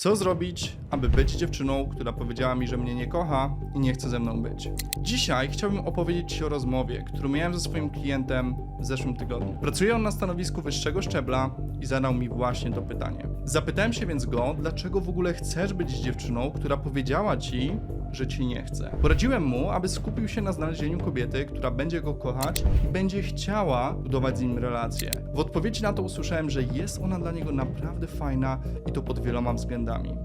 Co zrobić, aby być dziewczyną, która powiedziała mi, że mnie nie kocha i nie chce ze mną być? Dzisiaj chciałbym opowiedzieć Ci o rozmowie, którą miałem ze swoim klientem w zeszłym tygodniu. Pracuje on na stanowisku wyższego szczebla i zadał mi właśnie to pytanie. Zapytałem się więc go, dlaczego w ogóle chcesz być dziewczyną, która powiedziała Ci, że Ci nie chce. Poradziłem mu, aby skupił się na znalezieniu kobiety, która będzie go kochać i będzie chciała budować z nim relacje. W odpowiedzi na to usłyszałem, że jest ona dla niego naprawdę fajna i to pod wieloma względami.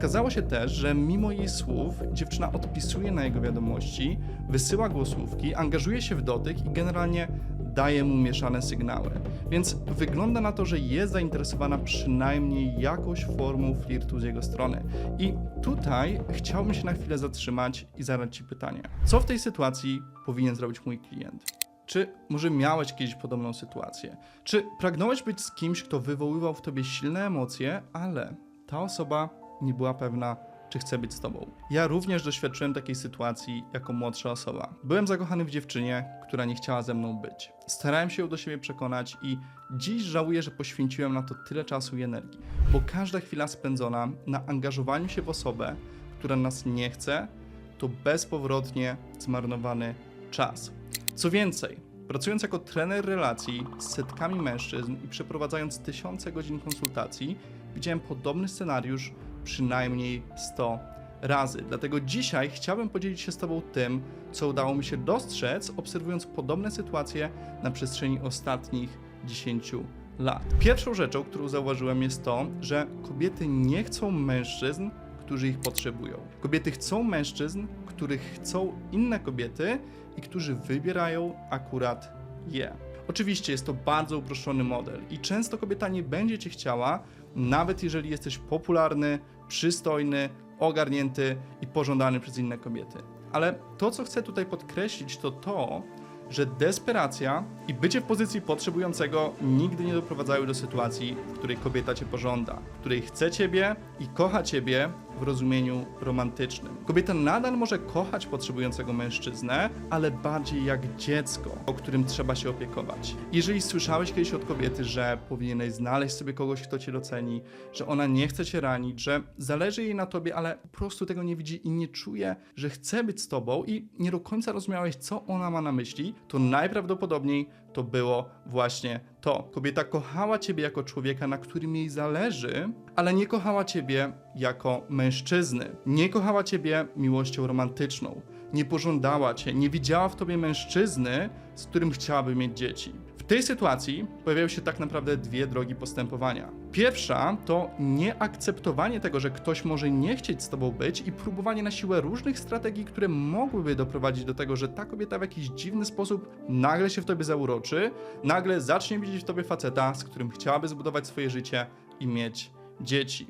Okazało się też, że mimo jej słów dziewczyna odpisuje na jego wiadomości, wysyła głosówki, angażuje się w dotyk i generalnie daje mu mieszane sygnały. Więc wygląda na to, że jest zainteresowana przynajmniej jakąś formą flirtu z jego strony. I tutaj chciałbym się na chwilę zatrzymać i zadać Ci pytanie. Co w tej sytuacji powinien zrobić mój klient? Czy może miałeś kiedyś podobną sytuację? Czy pragnąłeś być z kimś, kto wywoływał w tobie silne emocje, ale ta osoba nie była pewna, czy chce być z tobą? Ja również doświadczyłem takiej sytuacji jako młodsza osoba. Byłem zakochany w dziewczynie, która nie chciała ze mną być. Starałem się ją do siebie przekonać i dziś żałuję, że poświęciłem na to tyle czasu i energii, bo każda chwila spędzona na angażowaniu się w osobę, która nas nie chce, to bezpowrotnie zmarnowany czas. Co więcej, pracując jako trener relacji z setkami mężczyzn i przeprowadzając tysiące godzin konsultacji, widziałem podobny scenariusz przynajmniej 100 razy. Dlatego dzisiaj chciałbym podzielić się z Tobą tym, co udało mi się dostrzec, obserwując podobne sytuacje na przestrzeni ostatnich 10 lat. Pierwszą rzeczą, którą zauważyłem, jest to, że kobiety nie chcą mężczyzn, którzy ich potrzebują. Kobiety chcą mężczyzn, których chcą inne kobiety i którzy wybierają akurat je. Oczywiście jest to bardzo uproszczony model i często kobieta nie będzie cię chciała, nawet jeżeli jesteś popularny, przystojny, ogarnięty i pożądany przez inne kobiety. Ale to, co chcę tutaj podkreślić, to to, że desperacja i bycie w pozycji potrzebującego nigdy nie doprowadzają do sytuacji, w której kobieta cię pożąda, w której chce ciebie i kocha ciebie w rozumieniu romantycznym. Kobieta nadal może kochać potrzebującego mężczyznę, ale bardziej jak dziecko, o którym trzeba się opiekować. Jeżeli słyszałeś kiedyś od kobiety, że powinieneś znaleźć sobie kogoś, kto cię doceni, że ona nie chce cię ranić, że zależy jej na tobie, ale po prostu tego nie widzi i nie czuje, że chce być z tobą i nie do końca rozumiałeś, co ona ma na myśli, to najprawdopodobniej to było właśnie to. Kobieta kochała ciebie jako człowieka, na którym jej zależy, ale nie kochała ciebie jako mężczyzny. Nie kochała ciebie miłością romantyczną. Nie pożądała cię, nie widziała w tobie mężczyzny, z którym chciałaby mieć dzieci. Tej sytuacji pojawiają się tak naprawdę dwie drogi postępowania. Pierwsza to nieakceptowanie tego, że ktoś może nie chcieć z tobą być i próbowanie na siłę różnych strategii, które mogłyby doprowadzić do tego, że ta kobieta w jakiś dziwny sposób nagle się w tobie zauroczy, nagle zacznie widzieć w tobie faceta, z którym chciałaby zbudować swoje życie i mieć dzieci.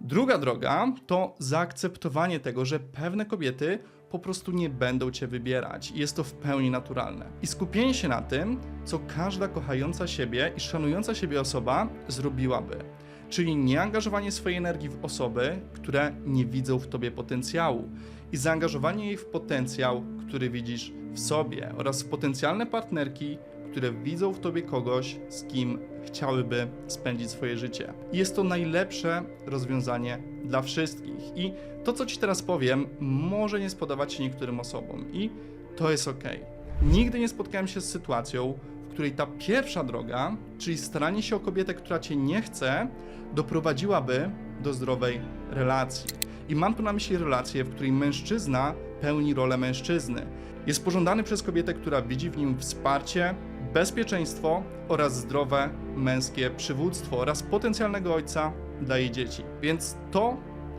Druga droga to zaakceptowanie tego, że pewne kobiety po prostu nie będą cię wybierać jest to w pełni naturalne. I skupienie się na tym, co każda kochająca siebie i szanująca siebie osoba zrobiłaby. Czyli nieangażowanie swojej energii w osoby, które nie widzą w tobie potencjału i zaangażowanie jej w potencjał, który widzisz w sobie oraz w potencjalne partnerki, które widzą w tobie kogoś, z kim chciałyby spędzić swoje życie. Jest to najlepsze rozwiązanie dla wszystkich. I to, co ci teraz powiem, może nie spodobać się niektórym osobom, i to jest ok. Nigdy nie spotkałem się z sytuacją, w której ta pierwsza droga, czyli staranie się o kobietę, która cię nie chce, doprowadziłaby do zdrowej relacji. I mam tu na myśli relację, w której mężczyzna pełni rolę mężczyzny. Jest pożądany przez kobietę, która widzi w nim wsparcie, bezpieczeństwo oraz zdrowe męskie przywództwo oraz potencjalnego ojca dla jej dzieci. Więc to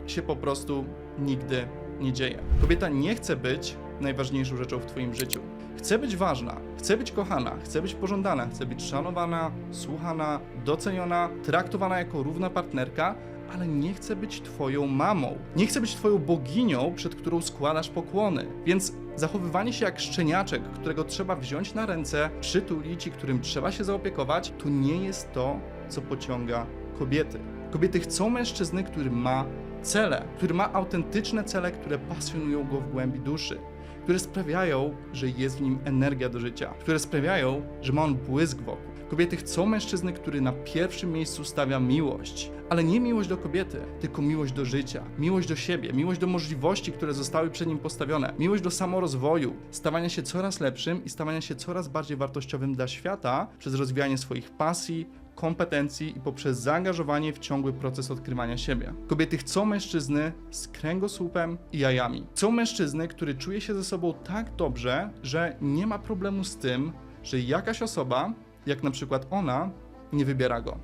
się po prostu nigdy nie dzieje. Kobieta nie chce być najważniejszą rzeczą w Twoim życiu. Chce być ważna, chce być kochana, chce być pożądana, chce być szanowana, słuchana, doceniona, traktowana jako równa partnerka, ale nie chce być Twoją mamą. Nie chce być Twoją boginią, przed którą składasz pokłony. Więc zachowywanie się jak szczeniaczek, którego trzeba wziąć na ręce, przytulić i którym trzeba się zaopiekować, to nie jest to, co pociąga kobiety. Kobiety chcą mężczyzny, który ma cele, który ma autentyczne cele, które pasjonują go w głębi duszy, które sprawiają, że jest w nim energia do życia, które sprawiają, że ma on błysk wokół. Kobiety chcą mężczyzny, który na pierwszym miejscu stawia miłość. Ale nie miłość do kobiety, tylko miłość do życia, miłość do siebie, miłość do możliwości, które zostały przed nim postawione, miłość do samorozwoju, stawania się coraz lepszym i stawania się coraz bardziej wartościowym dla świata przez rozwijanie swoich pasji, kompetencji i poprzez zaangażowanie w ciągły proces odkrywania siebie. Kobiety chcą mężczyzny z kręgosłupem i jajami. Chcą mężczyzny, który czuje się ze sobą tak dobrze, że nie ma problemu z tym, że jakaś osoba, jak na przykład ona, nie wybiera go.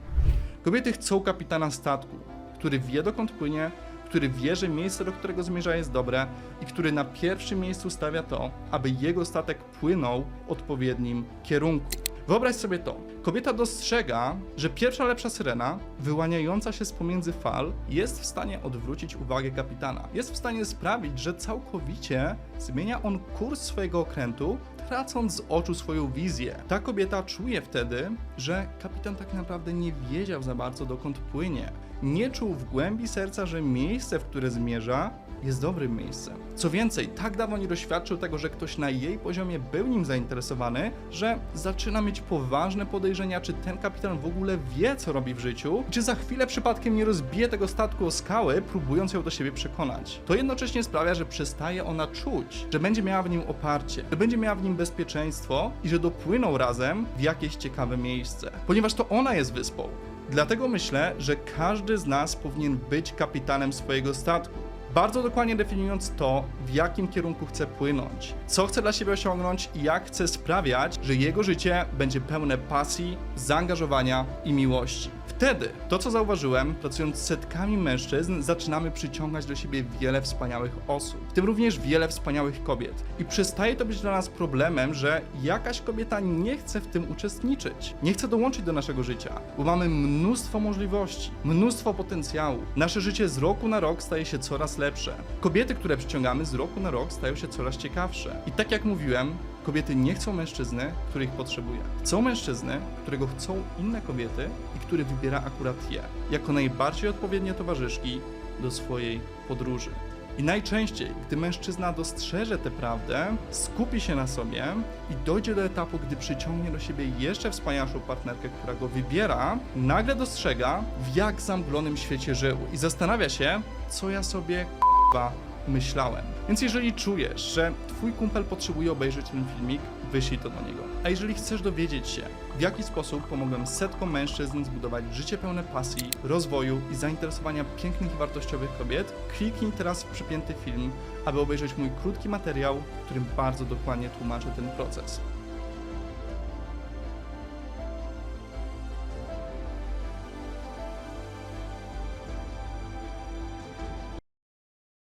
Kobiety chcą kapitana statku, który wie dokąd płynie, który wie, że miejsce, do którego zmierza jest dobre i który na pierwszym miejscu stawia to, aby jego statek płynął w odpowiednim kierunku. Wyobraź sobie to. Kobieta dostrzega, że pierwsza lepsza syrena, wyłaniająca się z pomiędzy fal, jest w stanie odwrócić uwagę kapitana. Jest w stanie sprawić, że całkowicie zmienia on kurs swojego okrętu, tracąc z oczu swoją wizję. Ta kobieta czuje wtedy, że kapitan tak naprawdę nie wiedział za bardzo dokąd płynie. Nie czuł w głębi serca, że miejsce, w które zmierza, jest dobrym miejscem. Co więcej, tak dawno nie doświadczył tego, że ktoś na jej poziomie był nim zainteresowany, że zaczyna mieć poważne podejrzenia, czy ten kapitan w ogóle wie, co robi w życiu, czy za chwilę przypadkiem nie rozbije tego statku o skały, próbując ją do siebie przekonać. To jednocześnie sprawia, że przestaje ona czuć, że będzie miała w nim oparcie, że będzie miała w nim bezpieczeństwo i że dopłyną razem w jakieś ciekawe miejsce. Ponieważ to ona jest wyspą. Dlatego myślę, że każdy z nas powinien być kapitanem swojego statku. Bardzo dokładnie definiując to, w jakim kierunku chce płynąć, co chce dla siebie osiągnąć i jak chce sprawiać, że jego życie będzie pełne pasji, zaangażowania i miłości. Wtedy, to co zauważyłem, pracując z setkami mężczyzn, zaczynamy przyciągać do siebie wiele wspaniałych osób, w tym również wiele wspaniałych kobiet. I przestaje to być dla nas problemem, że jakaś kobieta nie chce w tym uczestniczyć, nie chce dołączyć do naszego życia, bo mamy mnóstwo możliwości, mnóstwo potencjału. Nasze życie z roku na rok staje się coraz lepsze. Kobiety, które przyciągamy z roku na rok, stają się coraz ciekawsze. I tak jak mówiłem, Kobiety nie chcą mężczyzny, który ich potrzebuje. Chcą mężczyzny, którego chcą inne kobiety i który wybiera akurat je, jako najbardziej odpowiednie towarzyszki do swojej podróży. I najczęściej, gdy mężczyzna dostrzeże tę prawdę, skupi się na sobie i dojdzie do etapu, gdy przyciągnie do siebie jeszcze wspanialszą partnerkę, która go wybiera, nagle dostrzega, w jak zamglonym świecie żył i zastanawia się, co ja sobie k***a myślałem. Więc jeżeli czujesz, że twój kumpel potrzebuje obejrzeć ten filmik, wyślij to do niego. A jeżeli chcesz dowiedzieć się, w jaki sposób pomogłem setkom mężczyzn zbudować życie pełne pasji, rozwoju i zainteresowania pięknych i wartościowych kobiet, kliknij teraz w przypięty film, aby obejrzeć mój krótki materiał, w którym bardzo dokładnie tłumaczę ten proces.